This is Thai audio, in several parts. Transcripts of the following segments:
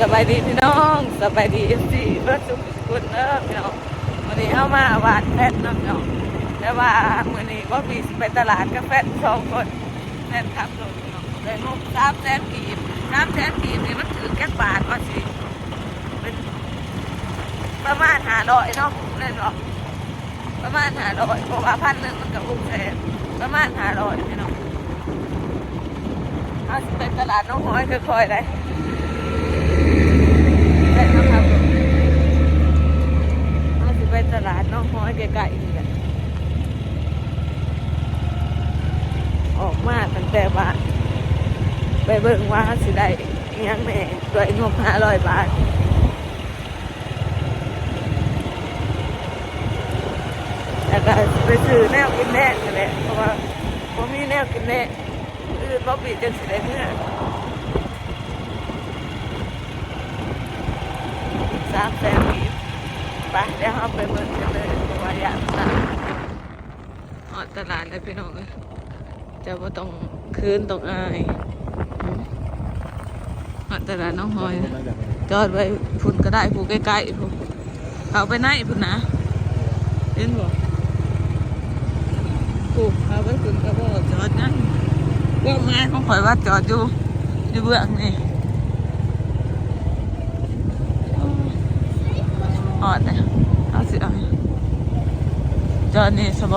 สบายดีพี่น้องสบายดีเอฟซีเบิร์ดสุขสุขเด้อพี่น้องวันนี้เข้ามาวานแพทน้องพี่น้องแต่ว่ามื้อนี้ว่ามีไปตลาดกาแฟสองคนแม่นครับน้องพี่น้องได้งบสามแสนกีบสามแสนกีบนี่มันถือแค่บาทว่าสิเป็นประมาณหาร้อยเนาะเล่นหรอประมาณหาร้อยเพราะว่าพันหนึ่งมันกับอุ้งแสนประมาณหาร้อยพี่น้องเอาไปตลาดน้องห้อยค่อยๆได้ได้นะครับเราจะไป ตลาดน้องห้อยไกลๆนี่แหละออกมาตั้งแต่บ้านไปเบิ่งว่าสิได้ยังแม่ด้วยงบห้าร้อยบาทแล้วก็ไปซื้อแนวกินแน่นี่แหละเพราะว่าผมมีแนวกินแน่อื่นบ่ปีจังสิได้เมื่อสามแสนปี ปเดี๋ยวเราไปเบิ่งกันเลยเพราะว่าอยากสั่งออดตลาดเลยพี่น้องเอ้ยจะว่าต้องคืนต้องอายอืมออดตลาดน้องหอยนะจอดไว้พุ่นก็ได้ผู้ใกล้ๆพุ่นเขาไปไหนพุ่นนะเห็นบ่ผู้เขาไปพุ่นก็บ่จอดนั่นว่าไม้ของข่อยว่าจอดอยู่อยู่เบื้องนี่ ออดเลยเอาสิเอาจอดนี่สบ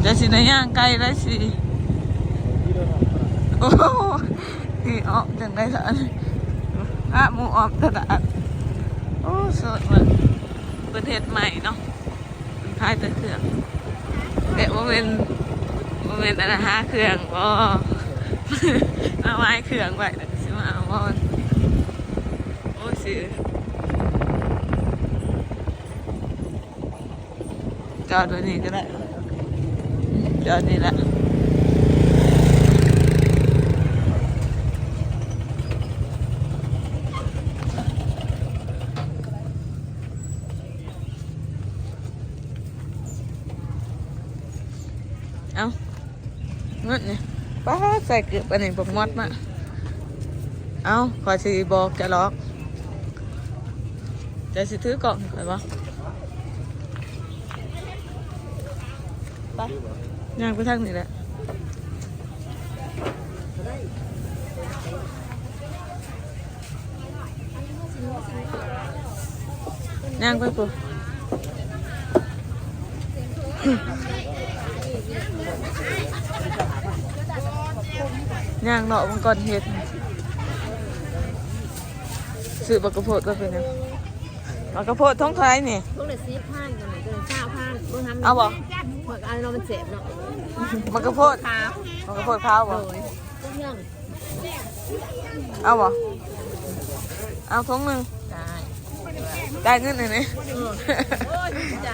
เดี๋ยวสิในย่างไกลแล้วสิโอ้โหนี่ออกจังได้สันอะมูออกตลาดโอ้สดเหมือนประเทศใหม่เนาะเป็นพายแต่เครื่องเอ๊ะว่าเป็นว่าเป็นอะไรฮะเครื่องบ่เอาไม้เครื่องไว้แต่สิมาเอาบอลโอ้สิ จอดไว้นี่ก็ได้จอดนี่แหละเอาเงินนี่ยป้าใส่เกือบอันนี้ผมมดมา เอาขอสีบอกจะล็อกจะสิถือกล่องไปบ่ ไปย่างไปทางนี้แหละย่างไปปุ๊ย่างเนาะมันก่อนเฮ็ดซื้อบักกระโพดก็เป็นยังบักกระโพดท้องไทยนี่พวกเด็กซีพันกันหน่อยเกินเก้าพันเบิ่งทำเอาบ่ห มดอันเรามันเจ็บเนาะบักกระโพดขาวบักกระโพดขาวบ่โดยพวกเรื่องเอาบ่เอาทงหนึ่งได้ได้เงินหน่อยนี่เออโอ้ยดีใจ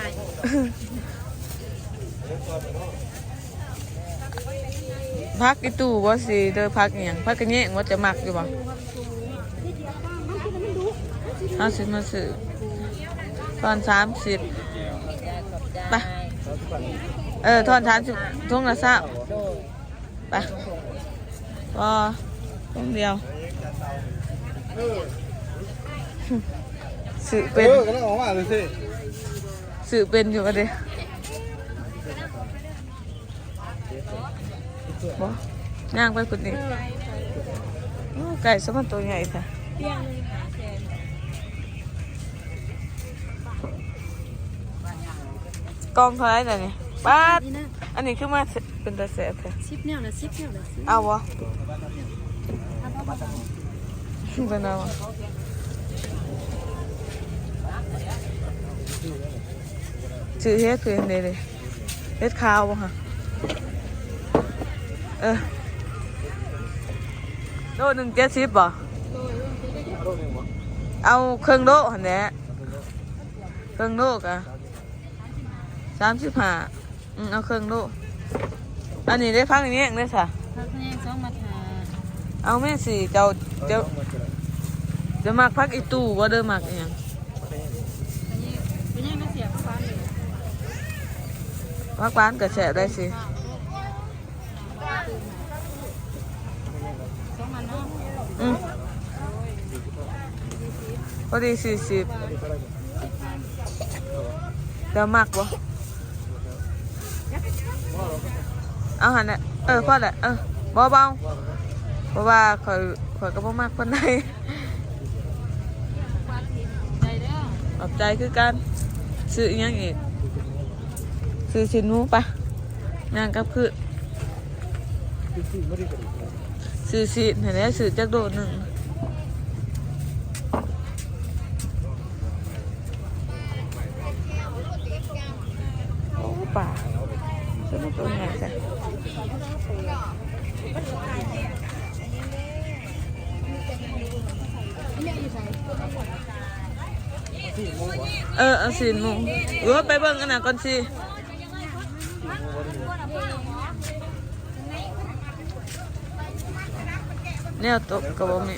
พักอีตู้ว่าสิเด้อพักอหย่างพักกันแย่งว่าจะมักอยู่บ่ห้าสิบมาซื้อตอนสามสิบไป เออทอนสามสิบทงละเศร้าโดยไปพอทงเดียวสื่อเป็นเออก็ต้องออกมาเลยสิสื่อเป็นอยู่อะเด้บ่ย่างไปคุณนี่โอ้ไก่สมันตัวใหญ่ค่ะ กล้องเท่าไหรน่ะนี่ป้าดนี่นะอันนี้คือมาเป็นตาแสบค่ะชิปเนี่ยนะชิปเนี่ยนะชิปเอาวะเป็นเอาวะชื่อเฮ็ดคืออันนี้เลยเฮ็ดขาวบ่ค่ะเออโลหนึ่งเจ็ดสิบบ่เอาเครื่องโลหันแหละเครื่องโลกอะ สามสิบห้าอืมเอาเครื่องโลอันนี้ได้พักอย่างนี้เองเลยค่ะพักแห้งสองมาทาเอาแม่สิเจ้าเจ้าจะมักพักอีตู้ว่าเด้อมักอหยังอันนี้เป็นยังไม่เสียพันเลยพักบ้านก็แสบได้สิสองมันเนาะอืมโอ้พอดีสี่สิบสิบพันจะมักบ่ เอาหันเนี่ยเออพอแหละเออบาเบาเพราะว่าข่อยข่อยก็บ่มากปานใดใจเด้อขอบใจคือกันซื้อยังอีกซื้อชิ้นหมูปะย่างกับคือซื้อชิ้นเห็นไหมซื้อจักโดดหนึ่งโอ้ป่าสนุกตรงไหนจ้ะ เออเอาสินหมูเออไปเบิ่งกันนะก่อนสิเนี่ยตกกระบอกมี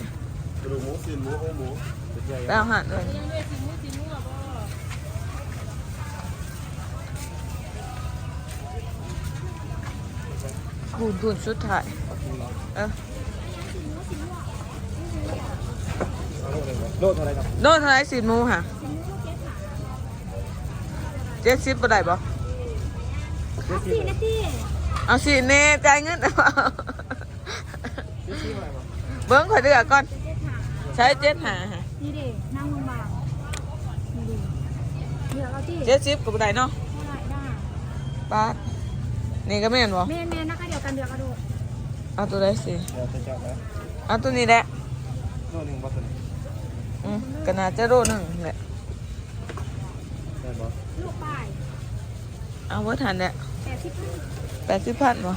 กระดูกหมูซีนหมูโอหมูเป็นใหญ่แล้วหันเลยคูณคูณชุดถ่ายเออ โลดอะไรครับโดนเท่าไหรสินหมูค่ะเจ็ดสิบบ่ได้บ่สี่นาทีเอาสิเน่จ่ายเงินเอาเบิ้งข่อยเดือกก่อนใช้เจ็ดหาค่ะนี่ดินั่งลงมานี่ดิเดี๋ยวเอาที่เจ็ดสิบก็บ่ได้เนาะได้ได้บาทนี่ก็แม่นบ่แม่แม่นะคะเดียวกันเดียวกระโดดเอาตัวได้สิเดี๋ยวจะจับนะเอาตัวนี้แหละโลหนึ่งบาทตัวนี้ อืมก็น่าจะโลหนึ่งแหละได้บ่ลูกป้ายเอาไว้ทันแหละแปดสิบพันแปดสิบพันบ่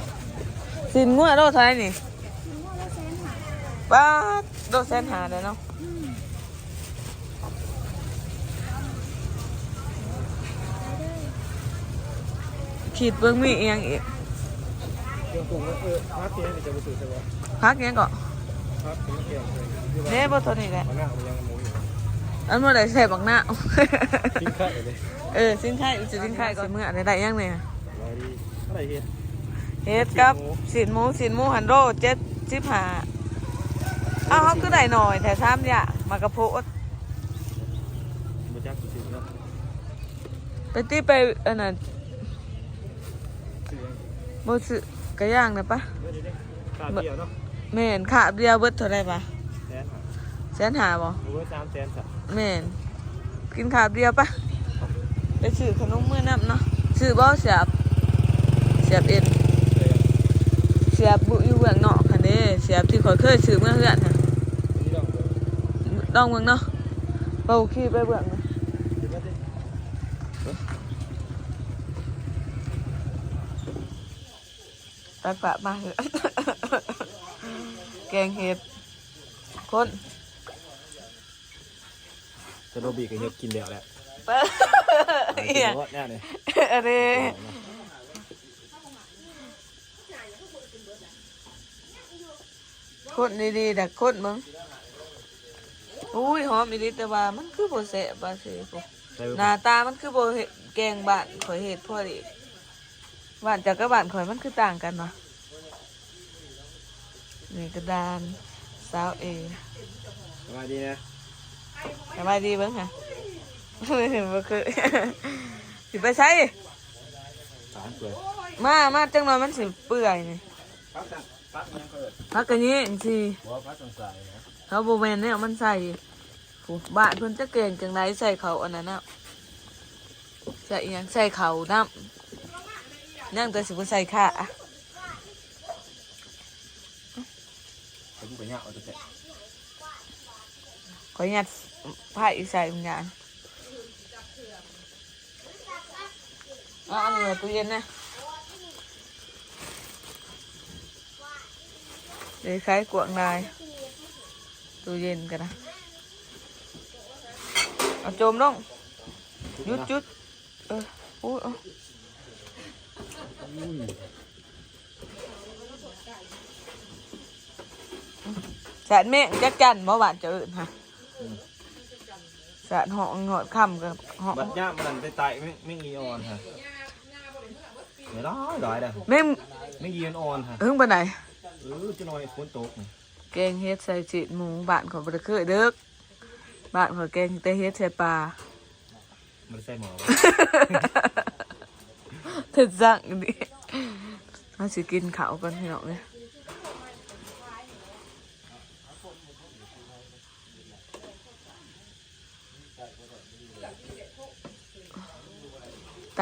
สินงัวโลเท่าไหรนี่ถึงว่าแล้วแสนหาบาทโลแสนหาเลยเนาะอืมได้เด้อขีดเบิ้งมีเอียงอีกเครื่องปรุงก็คือพักเทียนจะมาสื่อใช่ไหมพักเนี้ยงก็พัก เทียนเทียนเลยบ่ตัวนี้แหละอันเมื่อไหร่ใส่บักหน้าทิ้งไข่เลยเออสิ้นไข่จะสิ้นไข่ก่อนเมื่อไหร่ได้ยังเนี่ยเท่าไหร่เฮ็ดเฮ็ดกับสินหมูสินหมูหันโรเจ็ดสิบห้าอ้าวเขาคือได้หน่อยแต่ซ้ำอย่างมากระโพดไปตีไปอันนั้นโบสึกระย่างนะปะเดี๋ยวนี้ขาดเดียวเนาะ แม่นขาบเดียวเบิดเท่าไรปะแสนหาแสนหาบ่หรือว่าสามแสนสักแม่นกินขาบเดียวปะไปซื้อขนมมื้อน้ำเนาะซื้อบ่เสียบเสียบเอ็นเลยเสียบบุอยู่เบื้องนอกค่ะเด้เสียบที่ข่อยเคยซื้อเมื่อเฮือนค่ะนี่ดอกเดียวลองเบิ่งเนาะเป่าขี้ไปเบื้องนะคิดว่าดิไปปะมาเถอะ แกงเห็ดคนจะโรบีกับเฮ็ดกินแล้วแหละเปิ้ลกิเอียนรสแน่เลยอันนี้คนดีๆแต่คนมึงอุ้ยหอมอีหลีแต่ว่ามันคือโบแสบบาสิพวกใส่หน้าตามันคือโบเฮ็ดแกงบ้านข่อยเห็ดพอดีบ้านจากกับบ้านข่อยมันคือต่างกันเนาะ นี่กระดานสาวเอสบายดีนะสบายดีเบิ้งค่ะบ่เคยสิไปใช้สามเปื่อยมามาจังหน่อยมันสิเปื่อยนี่พักกันพักยังเกิดพักกันนี้สิหัวพักสงสัยนะเขาโบแมนเนี่ยมันใส่ผู้บ้านเพิ่นจะเก่งจังไรใส่เขาอันนั้นน่ะใส่อิหยังใส่เขาน้ำนั่งแต่สิบ่ใส่ค่ะ อะไปดูไปเนี่ยเอาจะแตะขอยัดไผ่ใส่เหมือนกั สารเมฆจักจันเมื่อวานจะอื่นฮะสารหองหอดคำกับหองบัดย่ามันไปไต่ไม่ไม่งีออนฮะไม่ร้อยร้อยเลยแม่งไม่ยีนออนฮะเพิ่งไปไหนเออจะหน่อยฝนตกนี่แกงเฮ็ดใส่จีดหมูบ้านของบริเคยเด้อบ้านเขาแกงแต่เฮ็ดใส่ปลามันใส่หมอถึงสั่งดิเราสิกินข้าวกันพี่น้องเลย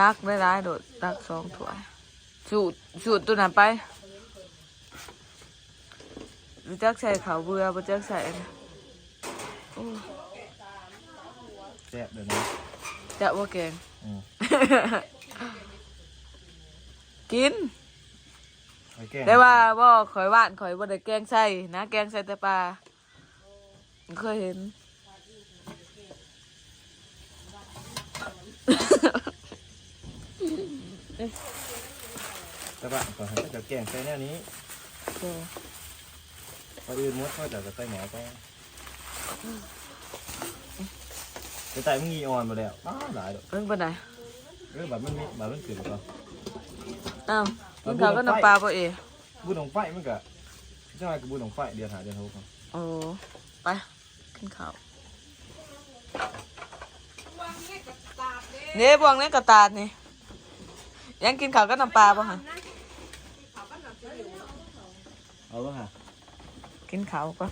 ตักได้ร้ายๆโดดตักสองถ้วย สูตรสูตรตัวนั้นไปรู้จักใส่ข้าวเบื่อรู้จักใส่อันนั้นโอ้แซ่บเดี๋ยวนี้จะว่าแกง อืมกิน ไอ้แกงได้ว่าบ่ข่อยว่านข่อยบ่ได้แกงใส่นะ แกงใส่แต่ปลาเคยเห็น แต่ว่า ก่อนเขาจะแกงใส่แนวนี้พออื่นมดเขาจะใส่หมอไปแต่แต่มึงีออนมาแล้วอ้าวหลายดอกเรื่องปานใดเรื่องแบบมันมีแบบมันขึ้นก็อ้าวกินข้าวก็น้ำปลาบ่เอบุญของไฟมันก็จะมกับบุญของไฟเดือนหาเดือนหกครับโอ้ไปกินข้าวเนี่ยบวงเนี่ยกระตาดนี่ยังกินข้าวก็น้ำปลาบ่ฮะ เอาป่ะฮะกินข้าวก็